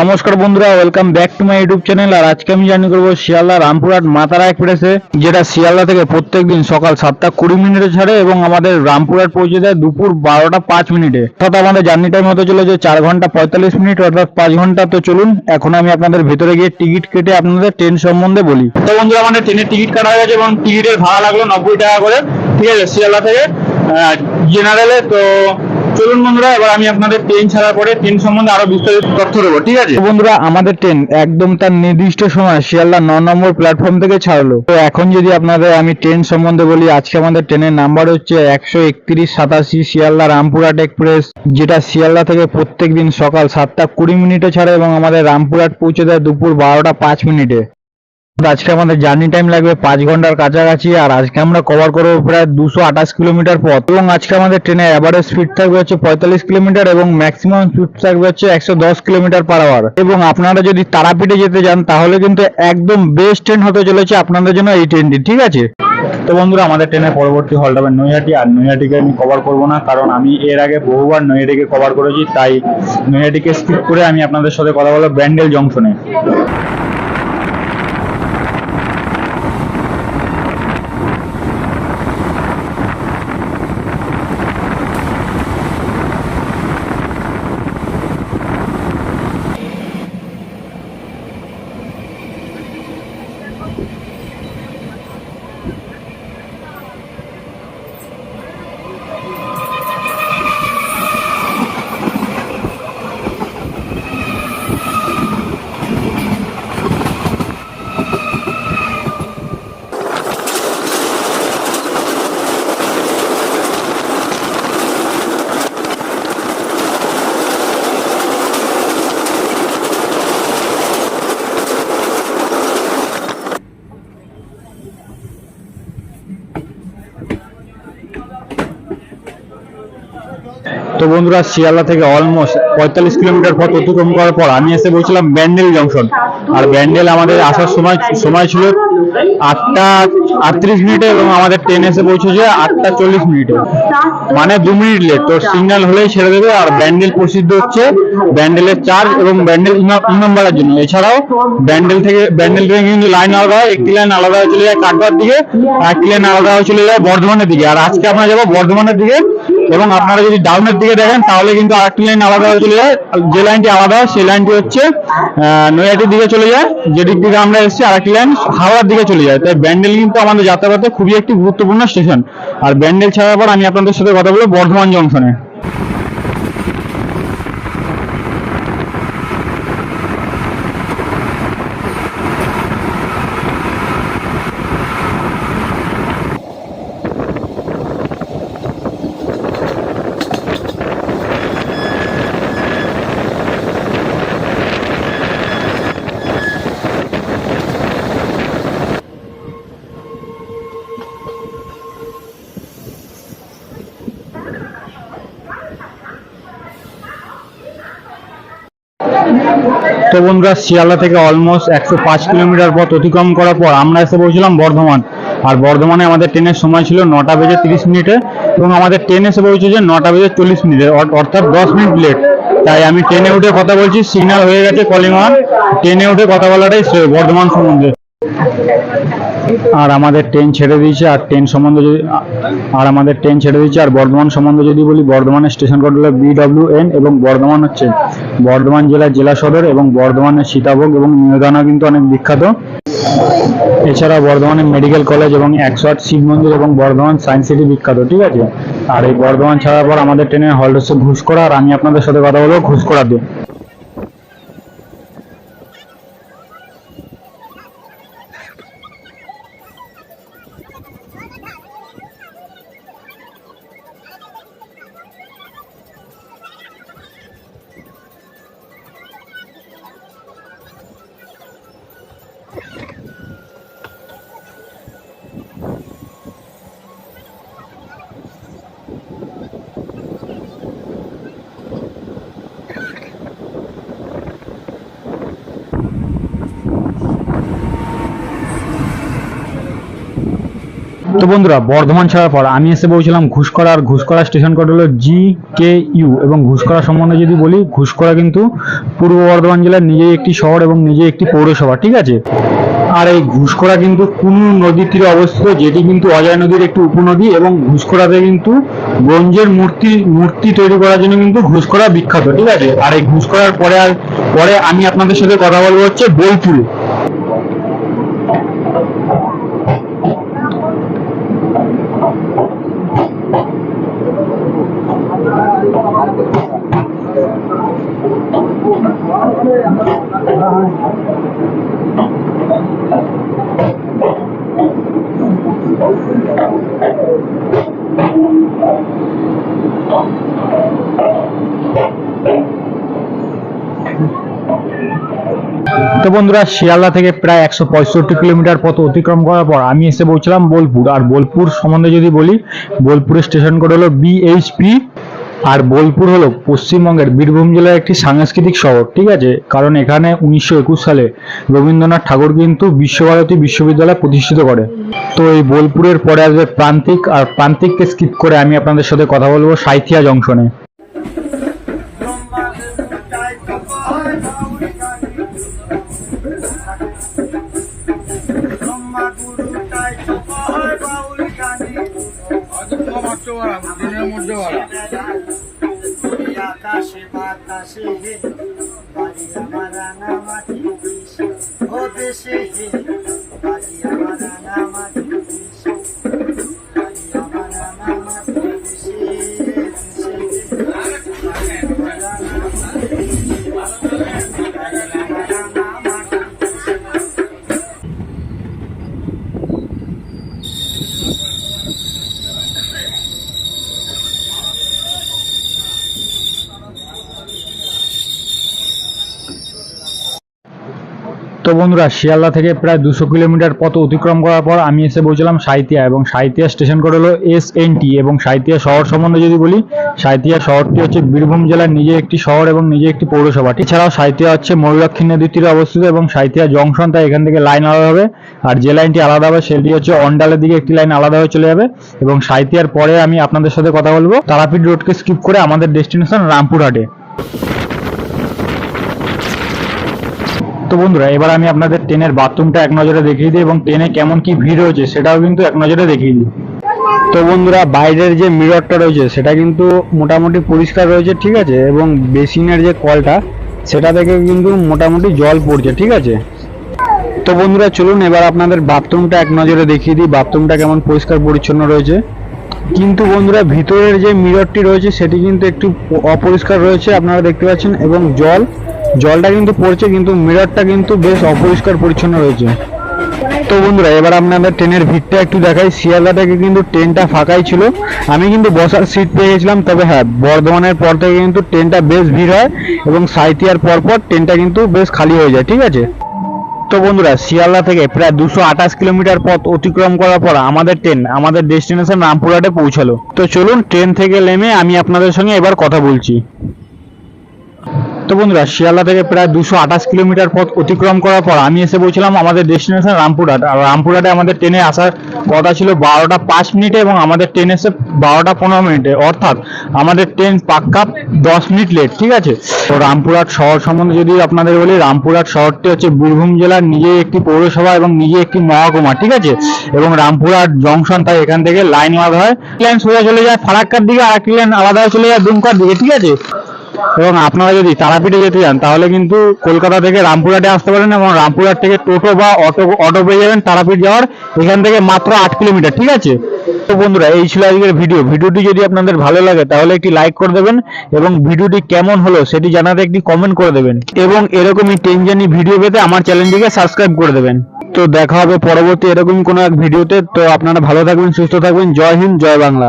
নমস্কার বন্ধুরা welcome back to my YouTube channel আর আজকে আমি জার্নি করব শিয়ালদা রামপুরহাট মাতারা এক্সপ্রেসে যেটা শিয়ালদা থেকে প্রত্যেকদিন সকাল সাতটা কুড়ি মিনিটে ছাড়ে এবং আমাদের রামপুরহাট পৌঁছে দেয় দুপুর বারোটা পাঁচ মিনিটে। অর্থাৎ আমাদের জার্নি টাইম হতে চলেছে চার ঘণ্টা পঁয়তাল্লিশ মিনিট, অর্থাৎ পাঁচ ঘণ্টা। তো চলুন, এখন আমি আপনাদের ভেতরে গিয়ে টিকিট কেটে আপনাদের ট্রেন সম্বন্ধে বলি। তো বন্ধুরা, আমাদের ট্রেনের টিকিট কাটা হয়ে গেছে এবং টিকিটের ভাড়া লাগল নব্বই টাকা করে। ঠিক আছে, শিয়ালদা থেকে জেনারেলে তো চলুন বন্ধুরা, এবার আমি আপনাদের ট্রেন ছাড়ার পরে ট্রেন সম্বন্ধে আরও বিস্তারিত তথ্য দেবো, ঠিক আছে? বন্ধুরা, আমাদের ট্রেন একদম তার নির্দিষ্ট সময় শিয়ালদা ন নম্বর প্ল্যাটফর্ম থেকে ছাড়লো। তো এখন যদি আপনাদের আমি ট্রেন সম্বন্ধে বলি, আজকে আমাদের ট্রেনের নাম্বার হচ্ছে একশো একত্রিশ সাতাশি শিয়ালদা রামপুরহাট এক্সপ্রেস যেটা শিয়ালদা থেকে প্রত্যেকদিন সকাল সাতটা কুড়ি মিনিটে ছাড়ে এবং আমাদের রামপুরহাট পৌঁছে দেয় দুপুর বারোটা পাঁচ মিনিটে। আজকে আমাদের জার্নি টাইম লাগবে পাঁচ ঘণ্টার কাছাকাছি, আর আজকে আমরা কভার করব প্রায় দুশো আঠাশ কিলোমিটার পথ। এবং আজকে আমাদের ট্রেনের অ্যাভারেজ স্পিড থাকবে হচ্ছে পঁয়তাল্লিশ কিলোমিটার এবং ম্যাক্সিমাম স্পিড থাকবে হচ্ছে একশো দশ কিলোমিটার পার আওয়ার এবং আপনারা যদি তারাপীঠে যেতে চান তাহলে কিন্তু একদম বেস্ট ট্রেন হতে চলেছে আপনাদের জন্য এই ট্রেনটি ঠিক আছে? তো বন্ধুরা, আমাদের ট্রেনের পরবর্তী হলটা হবে নৈহাটি, আর নৈহাটিকে আমি কভার করব না, কারণ আমি এর আগে বহুবার নৈহাটিকে কভার করেছি, তাই নৈহাটিকে স্কিপ করে আমি আপনাদের সাথে কথা বলব ব্যান্ডেল জংশনে বন্ধুরা, শিয়ালদা থেকে অলমোস্ট পঁয়তাল্লিশ কিলোমিটার পথ অতিক্রম করার পর আমি এসে বলছিলাম ব্যান্ডেল জংশন আর ব্যান্ডেল আমাদের আসার সময় সময় ছিল আটটা আটত্রিশ মিনিটে এবং আমাদের ট্রেন এসে পৌঁছেছে আটটা চল্লিশ মিনিটে। মানে দু মিনিট লেট তো সিগন্যাল হলেই ছেড়ে দেবে আর ব্যান্ডেল প্রসিদ্ধ হচ্ছে ব্যান্ডেলের চার্জ এবং ব্যান্ডেল ইমামবাড়ার জন্য। এছাড়াও ব্যান্ডেল থেকে ব্যান্ডেল থেকে কিন্তু লাইন আলাদা হয়, একটি লাইন আলাদা হয়ে চলে যায় কাটবার দিকে আর একটি লাইন আলাদা হয়ে চলে যায় বর্ধমানের দিকে। আর আজকে আমরা যাব বর্ধমানের দিকে। এবং আপনারা যদি ডাউনের দিকে দেখেন, তাহলে কিন্তু আরেকটি লাইন আলাদা চলে যায়। যে লাইনটি আলাদা, সেই লাইনটি হচ্ছে নৈয়াটির দিকে চলে যায় যেদিক দিকে আমরা এসেছি, আরেকটি লাইন হাওড়ার দিকে চলে যায়। তাই ব্যান্ডেল কিন্তু আমাদের যাতায়াতে খুবই একটি গুরুত্বপূর্ণ স্টেশন আর ব্যান্ডেল ছাড়ার পর আমি আপনাদের সাথে কথা বলব বর্ধমান জংশনে তো বন্ধুরা, শিয়ালদা থেকে অলমোস্ট একশো পাঁচ কিলোমিটার পথ অতিক্রম করার পর আমরা এসে পৌঁছলাম বর্ধমান। আর বর্ধমানে আমাদের ট্রেনের সময় ছিল নটা বেজে তিরিশ মিনিটে এবং আমাদের ট্রেন এসে পৌঁছেছে নটা বেজে চল্লিশ মিনিটে, অর- অর্থাৎ দশ মিনিট লেট তাই আমি ট্রেনে উঠে কথা বলছি সিগন্যাল হয়ে গেছে কলিং ওয়ান ট্রেনে উঠে কথা বলাটাই বর্ধমান সম্বন্ধে। আর আমাদের ট্রেন ছেড়ে দিয়েছে, আর ট্রেন সম্বন্ধে যদি, আর আমাদের ট্রেন ছেড়ে দিয়েছে, আর বর্ধমান সম্বন্ধে যদি বলি, বর্ধমানের স্টেশন কোড হলো বিডব্লিউএন এবং বর্ধমান হচ্ছে বর্ধমান জেলার জেলা সদর এবং বর্ধমানের সীতাভোগ এবং নিবেদনা কিন্তু অনেক বিখ্যাত। এছাড়া বর্ধমানের মেডিকেল কলেজ এবং একশো আট শিব মন্দির এবং বর্ধমান সায়েন্স সিটি বিখ্যাত, ঠিক আছে? আর এই বর্ধমান ছাড়ার পর আমাদের ট্রেনের হল্ট হচ্ছে ঘুষকরা আর আমি আপনাদের সাথে কথা বলব ঘুষকরাতে তো বন্ধুরা, বর্ধমান ছাড়ার পর আমি এসে পৌঁছলাম ঘুষকরা আর ঘুষকরা স্টেশন কোড হলো জি কে ইউ এবং ঘুষকরা সম্বন্ধে যদি বলি ঘুষকরা কিন্তু পূর্ব বর্ধমান জেলার নিজেই একটি শহর এবং নিজেই একটি পৌরসভা, ঠিক আছে? আর এই ঘুষকরা কিন্তু কোন নদীর তীরে অবস্থিত, যেটি কিন্তু অজয় নদীর একটি উপনদী এবং ঘুষকরাতে কিন্তু ব্রোঞ্জের মূর্তি মূর্তি তৈরি করার জন্য কিন্তু ঘুষকরা বিখ্যাত, ঠিক আছে? আর এই ঘুষকরার পরে আর, পরে আমি আপনাদের সাথে কথা বলব হচ্ছে বোলপুরে তো বন্ধুরা, শিয়ালদা থেকে প্রায় একশো পঁয়ষট্টি কিলোমিটার পথ অতিক্রম করার পর আমি এসে পৌঁছলাম বোলপুর। আর বোলপুর সম্বন্ধে যদি বলি, বোলপুরের স্টেশন কোড হলো বিএইচপি আর বোলপুর হলো পশ্চিমবঙ্গের বীরভূম জেলার একটি সাংস্কৃতিক শহর, ঠিক আছে? কারণ এখানে উনিশশো একুশ সালে রবীন্দ্রনাথ ঠাকুর কিন্তু বিশ্বভারতী বিশ্ববিদ্যালয় প্রতিষ্ঠিত করে। তো এই বোলপুরের পরে আসবে প্রান্তিক, আর প্রান্তিককে স্কিপ করে আমি আপনাদের সাথে কথা বলব সাইথিয়া জংশনে আকাশে বাতাসে বাড়ি আমার রাঙা মাটি ও দেশে বাড়ি তো বন্ধুরা, শিয়ালদা থেকে প্রায় দুশো কিলোমিটার পথ অতিক্রম করার পর আমি এসে পৌঁছলাম সাঁইতিয়া এবং সাঁইতিয়া স্টেশন কোড হলো এস এবং সাঁইতিয়া শহর সম্বন্ধে যদি বলি সাঁইতিয়া শহরটি হচ্ছে বীরভূম জেলার নিজে একটি শহর এবং নিজে একটি পৌরসভা। এছাড়াও সাঁইতিয়া হচ্ছে ময়ূরাক্ষী নদীর তীরে অবস্থিত এবং সাঁইতিয়া জংশন, তাই এখান থেকে লাইন আলাদা হবে। আর যে লাইনটি আলাদা হবে, সেটি হচ্ছে অন্ডালের দিকে একটি লাইন আলাদা হয়ে চলে যাবে এবং সাঁইতিয়ার পরে আমি আপনাদের সাথে কথা বলব। তারাপীঠ রোডকে স্কিপ করে আমাদের ডেস্টিনেশন রামপুরহাটে। তো বন্ধুরা, এবার আমি আপনাদের ট্রেনের বাথরুমটা এক নজরে দেখিয়ে দিই এবং ট্রেনে কেমন কি ভিড় রয়েছে সেটাও কিন্তু এক নজরে দেখিয়ে দিই। তো বন্ধুরা, বাইরের যে মিররটা রয়েছে সেটা কিন্তু মোটামুটি পরিষ্কার রয়েছে, ঠিক আছে? এবং বেসিনের যে কলটা, সেটা থেকে কিন্তু মোটামুটি জল পড়ছে, ঠিক আছে? তো বন্ধুরা, চলুন এবার আপনাদের বাথরুমটা এক নজরে দেখিয়ে দিই, বাথরুমটা কেমন পরিষ্কার পরিচ্ছন্ন রয়েছে। কিন্তু বন্ধুরা, ভিতরের যে মিররটি রয়েছে, সেটি কিন্তু একটু অপরিষ্কার রয়েছে, আপনারা দেখতে পাচ্ছেন, এবং জল জলটা কিন্তু পড়ছে, কিন্তু মিররটা কিন্তু বেশ অপরিষ্কার পরিচ্ছন্ন রয়েছে। তো বন্ধুরা, এবার আপনাদের ট্রেনের ভিড়টা একটু দেখাই। শিয়ালদা থেকে কিন্তু ট্রেনটা ফাঁকাই ছিল। আমি কিন্তু বসার সিট পেয়ে গেছিলাম, তবে হ্যাঁ বর্ধমানের পর থেকে কিন্তু ট্রেনটা বেশ ভিড় হয় এবং সাঁইতিয়ার পর পর ট্রেনটা কিন্তু বেশ খালি হয়ে যায়, ঠিক আছে? তো বন্ধুরা, শিয়ালদা থেকে প্রায় দুশো আঠাশ কিলোমিটার পথ অতিক্রম করার পর আমাদের ট্রেন আমাদের ডেস্টিনেশন রামপুরহাটে পৌঁছালো। তো চলুন, ট্রেন থেকে নেমে আমি আপনাদের সঙ্গে এবার কথা বলছি। তো বন্ধুরা, শিয়ালদা থেকে প্রায় দুশো আঠাশ কিলোমিটার পথ অতিক্রম করার পর আমি এসে পৌঁছলাম আমাদের ডেস্টিনেশন রামপুরহাট। আর রামপুরহাটে আমাদের ট্রেনে আসার কথা ছিল বারোটা পাঁচ মিনিটে এবং আমাদের ট্রেন এসে বারোটা পনেরো মিনিটে। অর্থাৎ আমাদের ট্রেন পাক্কা দশ মিনিট লেট ঠিক আছে? তো রামপুরহাট শহর সম্বন্ধে যদি আপনাদের বলি, রামপুরহাট শহরটি হচ্ছে বীরভূম জেলার নিজেই একটি পৌরসভা এবং নিজে একটি মহকুমা, ঠিক আছে? এবং রামপুরহাট জংশন তাই এখান থেকে লাইন আলাদা হয়। লাইন সোজা চলে যায় ফারাক্কার দিকে, আর একটি লাইন আলাদা চলে যায় দুমকার দিকে, ঠিক আছে? এবং আপনারা যদি তারাপীঠে যেতে চান তাহলে কিন্তু কলকাতা থেকে রামপুরহাটে আসতে পারেন এবং রামপুরহাট থেকে টোটো বা অটো অটো পেয়ে যাবেন তারাপীঠ যাওয়ার। এখান থেকে মাত্র আট কিলোমিটার, ঠিক আছে? তো বন্ধুরা, এই ছিল আজকের ভিডিও। ভিডিওটি যদি আপনাদের ভালো লাগে, তাহলে একটি লাইক করে দেবেন এবং ভিডিওটি কেমন হলো সেটি জানাতে একটি কমেন্ট করে দেবেন এবং এরকমই ট্রেন জার্নি ভিডিও পেতে আমার চ্যানেলটিকে সাবস্ক্রাইব করে দেবেন। তো দেখা হবে পরবর্তী এরকম কোনো এক ভিডিওতে। তো আপনারা ভালো থাকবেন, সুস্থ থাকবেন। জয় হিন্দ, জয় বাংলা।